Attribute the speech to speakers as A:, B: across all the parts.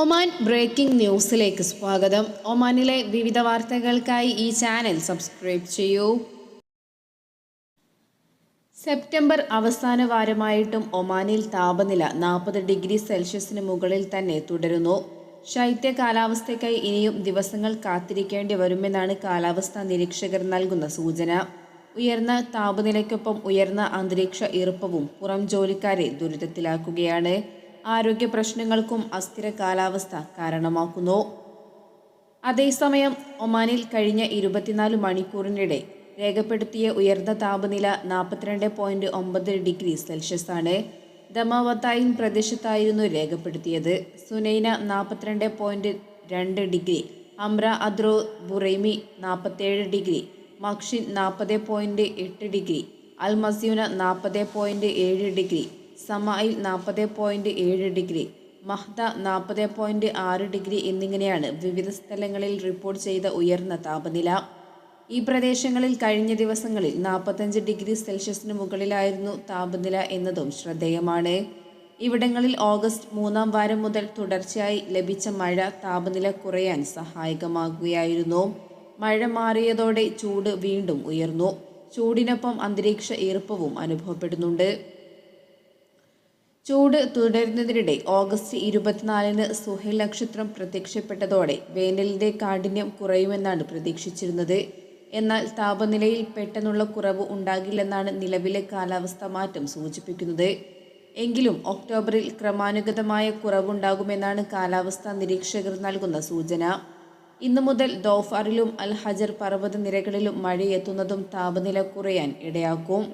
A: Oman breaking ന്യൂസിലേക്ക് സ്വാഗതം. ഒമാനിലെ വിവിധ വാർത്തകൾക്കായി ഈ ചാനൽ സബ്സ്ക്രൈബ് ചെയ്യൂ. സെപ്റ്റംബർ അവസാന വാരമായിട്ടും ഒമാനിൽ താപനില നാൽപ്പത് ഡിഗ്രി സെൽഷ്യസിന് മുകളിൽ തന്നെ തുടരുന്നു. ശൈത്യ കാലാവസ്ഥയ്ക്കായി ഇനിയും ദിവസങ്ങൾ കാത്തിരിക്കേണ്ടി വരുമെന്നാണ് കാലാവസ്ഥാ നിരീക്ഷകർ നൽകുന്ന സൂചന. ഉയർന്ന താപനിലയ്ക്കൊപ്പം ഉയർന്ന അന്തരീക്ഷ ഈർപ്പവും പുറം ജോലിക്കാരെ ദുരിതത്തിലാക്കുകയാണ്. ആരോഗ്യ പ്രശ്നങ്ങൾക്കും അസ്ഥിര കാലാവസ്ഥ കാരണമാക്കുന്നു. അതേസമയം ഒമാനിൽ കഴിഞ്ഞ ഇരുപത്തിനാല് മണിക്കൂറിനിടെ രേഖപ്പെടുത്തിയ ഉയർന്ന താപനില നാൽപ്പത്തിരണ്ട് പോയിന്റ് ഒമ്പത് ഡിഗ്രി സെൽഷ്യസ് ആണ് ദമാവത്തായിൻ പ്രദേശത്തായിരുന്നു രേഖപ്പെടുത്തിയത്. സുനൈന നാൽപ്പത്തിരണ്ട് പോയിന്റ് രണ്ട് ഡിഗ്രി അമ്ര അദ്രോ ബുറൈമി നാൽപ്പത്തേഴ് ഡിഗ്രി മക്ഷിൻ നാൽപ്പത് പോയിന്റ് എട്ട് ഡിഗ്രി അൽ മസ്യൂന നാൽപ്പത് പോയിന്റ് ഏഴ് ഡിഗ്രി സമായിൽ നാൽപ്പത് പോയിന്റ് ഏഴ് ഡിഗ്രി മഹ്ദ നാൽപ്പത് പോയിന്റ് ആറ് ഡിഗ്രി എന്നിങ്ങനെയാണ് വിവിധ സ്ഥലങ്ങളിൽ റിപ്പോർട്ട് ചെയ്ത ഉയർന്ന താപനില. ഈ പ്രദേശങ്ങളിൽ കഴിഞ്ഞ ദിവസങ്ങളിൽ നാൽപ്പത്തഞ്ച് ഡിഗ്രി സെൽഷ്യസിന് മുകളിലായിരുന്നു താപനില എന്നതും ശ്രദ്ധേയമാണ്. ഇവിടങ്ങളിൽ ഓഗസ്റ്റ് മൂന്നാം വാരം മുതൽ തുടർച്ചയായി ലഭിച്ച മഴ താപനില കുറയാൻ സഹായകമാകുകയായിരുന്നു. മഴ മാറിയതോടെ ചൂട് വീണ്ടും ഉയർന്നു. ചൂടിനൊപ്പം അന്തരീക്ഷ ഈർപ്പവും അനുഭവപ്പെടുന്നുണ്ട്. ചൂട് തുടരുന്നതിനിടെ ഓഗസ്റ്റ് ഇരുപത്തിനാലിന് സുഹൈൽ നക്ഷത്രം പ്രത്യക്ഷപ്പെട്ടതോടെ വേനലിന്റെ കാഠിന്യം കുറയുമെന്നാണ് പ്രതീക്ഷിച്ചിരുന്നത്. എന്നാൽ താപനിലയിൽ പെട്ടെന്നുള്ള കുറവ് ഉണ്ടാകില്ലെന്നാണ് നിലവിലെ കാലാവസ്ഥ മാറ്റം സൂചിപ്പിക്കുന്നത്. എങ്കിലും ഒക്ടോബറിൽ ക്രമാനുഗതമായ കുറവുണ്ടാകുമെന്നാണ് കാലാവസ്ഥാ നിരീക്ഷകർ നൽകുന്ന സൂചന. ഇന്നു മുതൽ ദോഫാറിലും അൽ ഹജർ പർവത നിരകളിലും മഴയെത്തുന്നതും താപനില കുറയാൻ ഇടയാക്കും.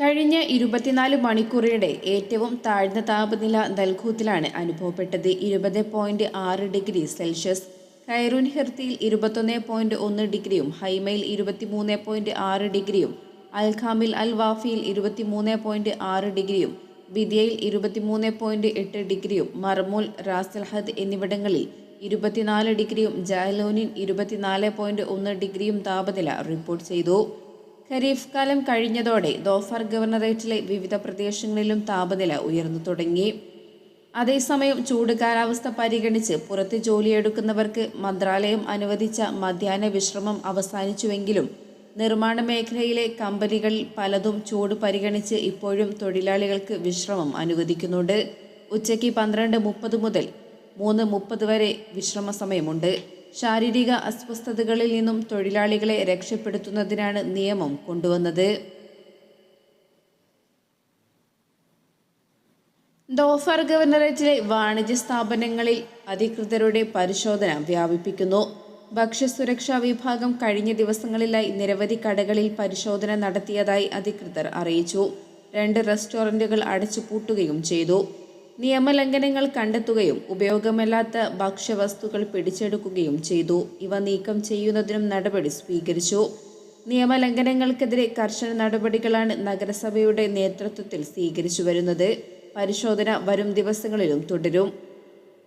A: കഴിഞ്ഞ ഇരുപത്തിനാല് മണിക്കൂറിനിടെ ഏറ്റവും താഴ്ന്ന താപനില ദൽഖൂത്തിലാണ് അനുഭവപ്പെട്ടത്. ഇരുപത് പോയിന്റ് ആറ് ഡിഗ്രി സെൽഷ്യസ്. കൈറൂൻ ഹിർത്തിയിൽ ഇരുപത്തൊന്ന് പോയിന്റ് ഒന്ന് ഡിഗ്രിയും ഹൈമയിൽ ഇരുപത്തിമൂന്ന് പോയിന്റ് ആറ് ഡിഗ്രിയും അൽഖാമിൽ അൽ വാഫിയിൽ ഇരുപത്തിമൂന്ന് പോയിന്റ് ആറ് ഡിഗ്രിയും ബിദിയയിൽ ഇരുപത്തിമൂന്ന് പോയിന്റ് എട്ട് ഡിഗ്രിയും മർമൂൽ റാസൽഹദ് എന്നിവിടങ്ങളിൽ ഇരുപത്തിനാല് ഡിഗ്രിയും ജാലോനിൻ ഇരുപത്തിനാല് പോയിന്റ് ഒന്ന് ഡിഗ്രിയും താപനില റിപ്പോർട്ട് ചെയ്തു. ഖരീഫ് കാലം കഴിഞ്ഞതോടെ ദോഫർ ഗവർണറേറ്റിലെ വിവിധ പ്രദേശങ്ങളിലും താപനില ഉയർന്നു തുടങ്ങി. അതേസമയം ചൂട് കാലാവസ്ഥ പരിഗണിച്ച് പുറത്ത് ജോലിയെടുക്കുന്നവർക്ക് മന്ത്രാലയം അനുവദിച്ച മധ്യാഹ്ന വിശ്രമം അവസാനിച്ചുവെങ്കിലും നിർമ്മാണ മേഖലയിലെ കമ്പനികളിൽ പലതും ചൂട് പരിഗണിച്ച് ഇപ്പോഴും തൊഴിലാളികൾക്ക് വിശ്രമം അനുവദിക്കുന്നുണ്ട്. ഉച്ചയ്ക്ക് പന്ത്രണ്ട് മുപ്പത് മുതൽ മൂന്ന് മുപ്പത് വരെ വിശ്രമ സമയമുണ്ട് ശാരീരിക അസ്വസ്ഥതകളിൽ നിന്നും തൊഴിലാളികളെ രക്ഷപ്പെടുത്തുന്നതിനാണ് നിയമം കൊണ്ടുവന്നത്. ഡോഫർ ഗവർണറേറ്റിലെ വാണിജ്യ സ്ഥാപനങ്ങളിൽ അധികൃതരുടെ പരിശോധന വ്യാപിപ്പിക്കുന്നു. ഭക്ഷ്യസുരക്ഷാ വിഭാഗം കഴിഞ്ഞ ദിവസങ്ങളിലായി നിരവധി കടകളിൽ പരിശോധന നടത്തിയതായി അധികൃതർ അറിയിച്ചു. രണ്ട് റെസ്റ്റോറന്റുകൾ അടച്ചുപൂട്ടുകയും ചെയ്തു. നിയമലംഘനങ്ങൾ കണ്ടെത്തുകയും ഉപയോഗമല്ലാത്ത ഭക്ഷ്യവസ്തുക്കൾ പിടിച്ചെടുക്കുകയും ചെയ്തു. ഇവ നീക്കം ചെയ്യുന്നതിനും നടപടി സ്വീകരിച്ചു. നിയമലംഘനങ്ങൾക്കെതിരെ കർശന നടപടികളാണ് നഗരസഭയുടെ നേതൃത്വത്തിൽ സ്വീകരിച്ചു വരുന്നത്. പരിശോധന വരും ദിവസങ്ങളിലും തുടരും.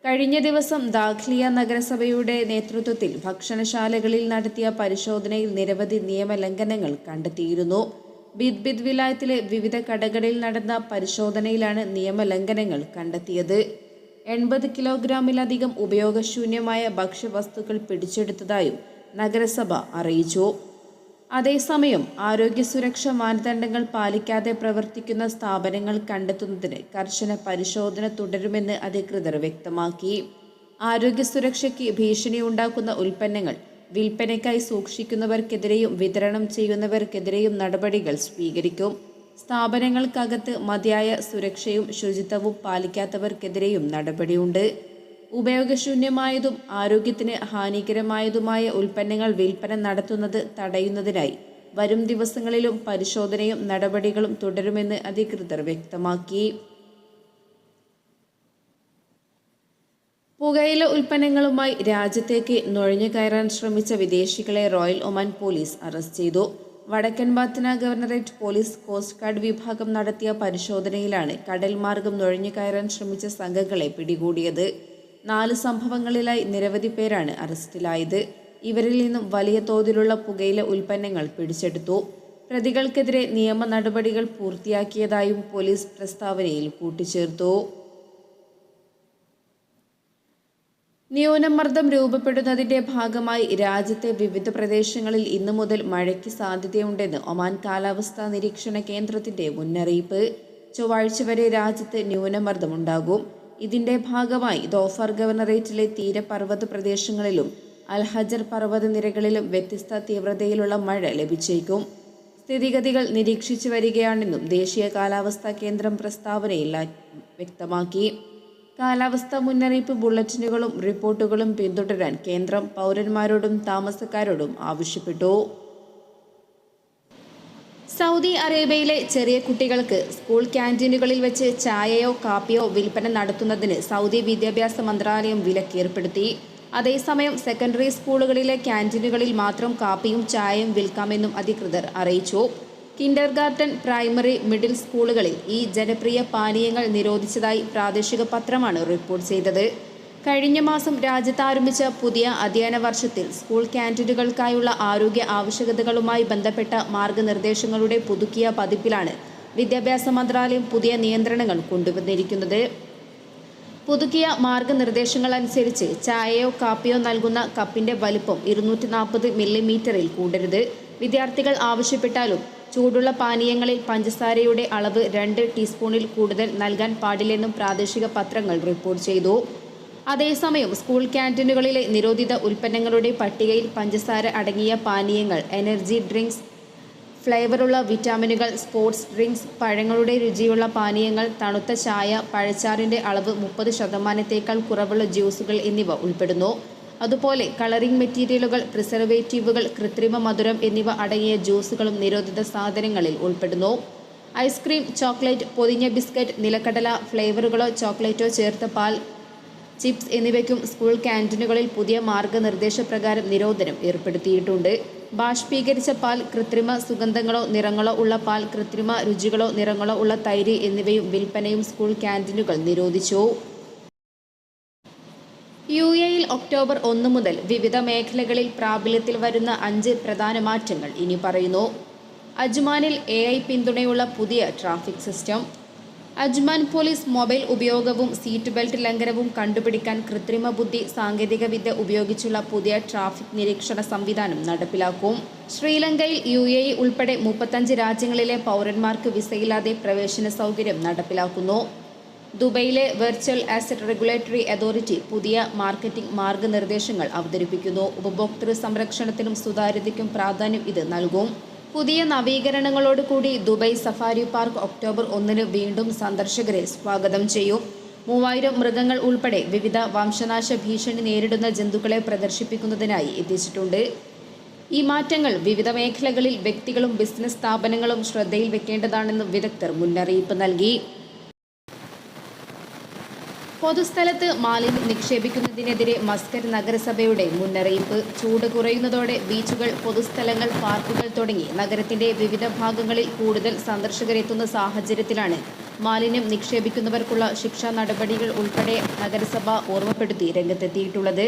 A: കഴിഞ്ഞ ദിവസം ദാഖ്ലിയ നഗരസഭയുടെ നേതൃത്വത്തിൽ ഭക്ഷണശാലകളിൽ നടത്തിയ പരിശോധനയിൽ നിരവധി നിയമലംഘനങ്ങൾ കണ്ടെത്തിയിരുന്നു. ബിദ് ബിദ് വിലായത്തിലെ വിവിധ കടകളിൽ നടന്ന പരിശോധനയിലാണ് നിയമലംഘനങ്ങൾ കണ്ടെത്തിയത്. എൺപത് കിലോഗ്രാമിലധികം ഉപയോഗശൂന്യമായ ഭക്ഷ്യവസ്തുക്കൾ പിടിച്ചെടുത്തതായും നഗരസഭ അറിയിച്ചു. അതേസമയം ആരോഗ്യ സുരക്ഷാ മാനദണ്ഡങ്ങൾ പാലിക്കാതെ പ്രവർത്തിക്കുന്ന സ്ഥാപനങ്ങൾ കണ്ടെത്തുന്നതിന് കർശന പരിശോധന തുടരുമെന്ന് അധികൃതർ വ്യക്തമാക്കി. ആരോഗ്യ സുരക്ഷയ്ക്ക് ഭീഷണിയുണ്ടാക്കുന്ന ഉൽപ്പന്നങ്ങൾ വിൽപ്പനയ്ക്കായി സൂക്ഷിക്കുന്നവർക്കെതിരെയും വിതരണം ചെയ്യുന്നവർക്കെതിരെയും നടപടികൾ സ്വീകരിക്കും. സ്ഥാപനങ്ങൾക്കകത്ത് മതിയായ സുരക്ഷയും ശുചിത്വവും പാലിക്കാത്തവർക്കെതിരെയും നടപടിയുണ്ട്. ഉപയോഗശൂന്യമായതും ആരോഗ്യത്തിന് ഹാനികരമായതുമായ ഉൽപ്പന്നങ്ങൾ വിൽപ്പന നടത്തുന്നത് തടയുന്നതിനായി വരും ദിവസങ്ങളിലും പരിശോധനയും നടപടികളും തുടരുമെന്ന് അധികൃതർ വ്യക്തമാക്കി. പുകയില ഉൽപ്പന്നങ്ങളുമായി രാജ്യത്തേക്ക് നുഴഞ്ഞു കയറാൻ ശ്രമിച്ച വിദേശികളെ റോയൽ ഒമാൻ പോലീസ് അറസ്റ്റ് ചെയ്തു. വടക്കൻ Batinah governorate police coast guard വിഭാഗം നടത്തിയ പരിശോധനയിലാണ് കടൽ മാർഗം നുഴഞ്ഞു കയറാൻ ശ്രമിച്ച സംഘങ്ങളെ പിടികൂടിയത്. നാല് സംഭവങ്ങളിലായി നിരവധി പേരാണ് അറസ്റ്റിലായത്. ഇവരിൽ നിന്നും വലിയ തോതിലുള്ള പുകയില ഉൽപ്പന്നങ്ങൾ പിടിച്ചെടുത്തു. പ്രതികൾക്കെതിരെ നിയമ നടപടികൾ പൂർത്തിയാക്കിയതായും പോലീസ് പ്രസ്താവനയിൽ കൂട്ടിച്ചേർത്തു. ന്യൂനമർദ്ദം രൂപപ്പെടുന്നതിന്റെ ഭാഗമായി രാജ്യത്തെ വിവിധ പ്രദേശങ്ങളിൽ ഇന്നു മുതൽ മഴയ്ക്ക് സാധ്യതയുണ്ടെന്ന് ഒമാൻ കാലാവസ്ഥാ നിരീക്ഷണ കേന്ദ്രത്തിന്റെ മുന്നറിയിപ്പ്. ചൊവ്വാഴ്ച വരെ രാജ്യത്ത് ന്യൂനമർദ്ദമുണ്ടാകും ഇതിന്റെ ഭാഗമായി ദോഫർ ഗവർണറേറ്റിലെ തീരപർവത പ്രദേശങ്ങളിലും അൽഹജർ പർവത നിരകളിലും വ്യത്യസ്ത തീവ്രതയിലുള്ള മഴ ലഭിച്ചേക്കും. സ്ഥിതിഗതികൾ നിരീക്ഷിച്ചു വരികയാണെന്നും ദേശീയ കാലാവസ്ഥാ കേന്ദ്രം പ്രസ്താവനയിൽ വ്യക്തമാക്കി. കാലാവസ്ഥാ മുന്നറിയിപ്പ് ബുള്ളറ്റിനുകളും റിപ്പോർട്ടുകളും പിന്തുടരാൻ കേന്ദ്രം പൗരന്മാരോടും താമസക്കാരോടും ആവശ്യപ്പെട്ടു. സൗദി അറേബ്യയിലെ ചെറിയ കുട്ടികൾക്ക് സ്കൂൾ ക്യാന്റീനുകളിൽ വെച്ച് ചായയോ കാപ്പിയോ വിൽപ്പന നടത്തുന്നതിന് സൗദി വിദ്യാഭ്യാസ മന്ത്രാലയം വിലക്കേർപ്പെടുത്തി അതേസമയം സെക്കൻഡറി സ്കൂളുകളിലെ ക്യാന്റീനുകളിൽ മാത്രം കാപ്പിയും ചായയും വിൽക്കാമെന്നും അധികൃതർ അറിയിച്ചു. കിൻഡർ ഗാർട്ടൻ പ്രൈമറി മിഡിൽ സ്കൂളുകളിൽ ഈ ജനപ്രിയ പാനീയങ്ങൾ നിരോധിച്ചതായി പ്രാദേശിക പത്രമാണ് റിപ്പോർട്ട് ചെയ്തത്. കഴിഞ്ഞ മാസം രാജ്യത്ത് ആരംഭിച്ച പുതിയ അധ്യയന വർഷത്തിൽ സ്കൂൾ ക്യാന്റീനുകൾക്കായുള്ള ആരോഗ്യ ആവശ്യകതകളുമായി ബന്ധപ്പെട്ട മാർഗനിർദ്ദേശങ്ങളുടെ പുതുക്കിയ പതിപ്പിലാണ് വിദ്യാഭ്യാസ മന്ത്രാലയം പുതിയ നിയന്ത്രണങ്ങൾ കൊണ്ടുവന്നിരിക്കുന്നത്. പുതുക്കിയ മാർഗനിർദ്ദേശങ്ങൾ അനുസരിച്ച് ചായയോ കാപ്പിയോ നൽകുന്ന കപ്പിന്റെ വലുപ്പം ഇരുന്നൂറ്റി നാൽപ്പത് മില്ലിമീറ്ററിൽ കൂടരുത്. വിദ്യാർത്ഥികൾ ആവശ്യപ്പെട്ടാലും ചൂടുള്ള പാനീയങ്ങളിൽ പഞ്ചസാരയുടെ അളവ് രണ്ട് ടീസ്പൂണിൽ കൂടുതൽ നൽകാൻ പാടില്ലെന്നും പ്രാദേശിക പത്രങ്ങൾ റിപ്പോർട്ട് ചെയ്തു. അതേസമയം സ്കൂൾ ക്യാന്റീനുകളിലെ നിരോധിത ഉൽപ്പന്നങ്ങളുടെ പട്ടികയിൽ പഞ്ചസാര അടങ്ങിയ പാനീയങ്ങൾ എനർജി ഡ്രിങ്ക്സ് ഫ്ലേവറുള്ള വിറ്റാമിനുകൾ സ്പോർട്സ് ഡ്രിങ്ക്സ് പഴങ്ങളുടെ രുചിയുള്ള പാനീയങ്ങൾ തണുത്ത ചായ പഴച്ചാറിന്റെ അളവ് മുപ്പത് ശതമാനത്തേക്കാൾ കുറവുള്ള ജ്യൂസുകൾ എന്നിവ ഉൾപ്പെടുന്നു. അതുപോലെ കളറിംഗ് മെറ്റീരിയലുകൾ പ്രിസർവേറ്റീവുകൾ കൃത്രിമ മധുരം എന്നിവ അടങ്ങിയ ജ്യൂസുകളും നിരോധിത സാധനങ്ങളിൽ ഉൾപ്പെടുന്നു. ഐസ്ക്രീം ചോക്ലേറ്റ് പൊതിഞ്ഞ ബിസ്ക്കറ്റ് നിലക്കടല ഫ്ലേവറുകളോ ചോക്ലേറ്റോ ചേർത്ത പാൽ ചിപ്സ് എന്നിവയ്ക്കും സ്കൂൾ ക്യാന്റീനുകളിൽ പുതിയ മാർഗനിർദ്ദേശപ്രകാരം നിരോധനം ഏർപ്പെടുത്തിയിട്ടുണ്ട്. ബാഷ്പീകരിച്ച പാൽ കൃത്രിമ സുഗന്ധങ്ങളോ നിറങ്ങളോ ഉള്ള പാൽ കൃത്രിമ രുചികളോ നിറങ്ങളോ ഉള്ള തൈര് എന്നിവയും വിൽപ്പനയും സ്കൂൾ ക്യാന്റീനുകൾ നിരോധിച്ചു. യു എയിൽ ഒക്ടോബർ ഒന്ന് മുതൽ വിവിധ മേഖലകളിൽ പ്രാബല്യത്തിൽ വരുന്ന അഞ്ച് പ്രധാന മാറ്റങ്ങൾ ഇനി പറയുന്നു. അജ്മാനിൽ എ ഐ പിന്തുണയുള്ള പുതിയ traffic system. Ajman police mobile ഉപയോഗവും സീറ്റ് ബെൽറ്റ് ലംഘനവും കണ്ടുപിടിക്കാൻ കൃത്രിമ ബുദ്ധി സാങ്കേതികവിദ്യ ഉപയോഗിച്ചുള്ള പുതിയ ട്രാഫിക് നിരീക്ഷണ സംവിധാനം നടപ്പിലാക്കും. ശ്രീലങ്കയിൽ യു എ ഉൾപ്പെടെ മുപ്പത്തഞ്ച് രാജ്യങ്ങളിലെ പൗരന്മാർക്ക് വിസയില്ലാതെ പ്രവേശന സൗകര്യം നടപ്പിലാക്കുന്നു. ദുബൈയിലെ വെർച്വൽ ആസറ്റ് റെഗുലേറ്ററി അതോറിറ്റി പുതിയ മാർക്കറ്റിംഗ് മാർഗനിർദ്ദേശങ്ങൾ അവതരിപ്പിക്കുന്നു. ഉപഭോക്തൃ സംരക്ഷണത്തിനും സുതാര്യതയ്ക്കും പ്രാധാന്യം ഇത് നൽകും. പുതിയ നവീകരണങ്ങളോടുകൂടി ദുബൈ സഫാരി പാർക്ക് ഒക്ടോബർ ഒന്നിന് വീണ്ടും സന്ദർശകരെ സ്വാഗതം ചെയ്യും. മൂവായിരം മൃഗങ്ങൾ ഉൾപ്പെടെ വിവിധ വംശനാശ ഭീഷണി നേരിടുന്ന ജന്തുക്കളെ പ്രദർശിപ്പിക്കുന്നതിനായി എത്തിച്ചിട്ടുണ്ട്. ഈ മാറ്റങ്ങൾ വിവിധ മേഖലകളിൽ വ്യക്തികളും ബിസിനസ് സ്ഥാപനങ്ങളും ശ്രദ്ധയിൽ വെക്കേണ്ടതാണെന്ന് വിദഗ്ധർ മുന്നറിയിപ്പ് നൽകി. പൊതുസ്ഥലത്ത് മാലിന്യം നിക്ഷേപിക്കുന്നതിനെതിരെ മസ്കറ്റ് നഗരസഭയുടെ മുന്നറിയിപ്പ്. ചൂട് കുറയുന്നതോടെ ബീച്ചുകൾ പൊതുസ്ഥലങ്ങൾ പാർക്കുകൾ തുടങ്ങി നഗരത്തിന്റെ വിവിധ ഭാഗങ്ങളിൽ കൂടുതൽ സന്ദർശകരെത്തുന്ന സാഹചര്യത്തിലാണ് മാലിന്യം നിക്ഷേപിക്കുന്നവർക്കുള്ള ശിക്ഷാ നടപടികൾ ഉൾപ്പെടെ നഗരസഭ ഓർമ്മപ്പെടുത്തി രംഗത്തെത്തിയിട്ടുള്ളത്.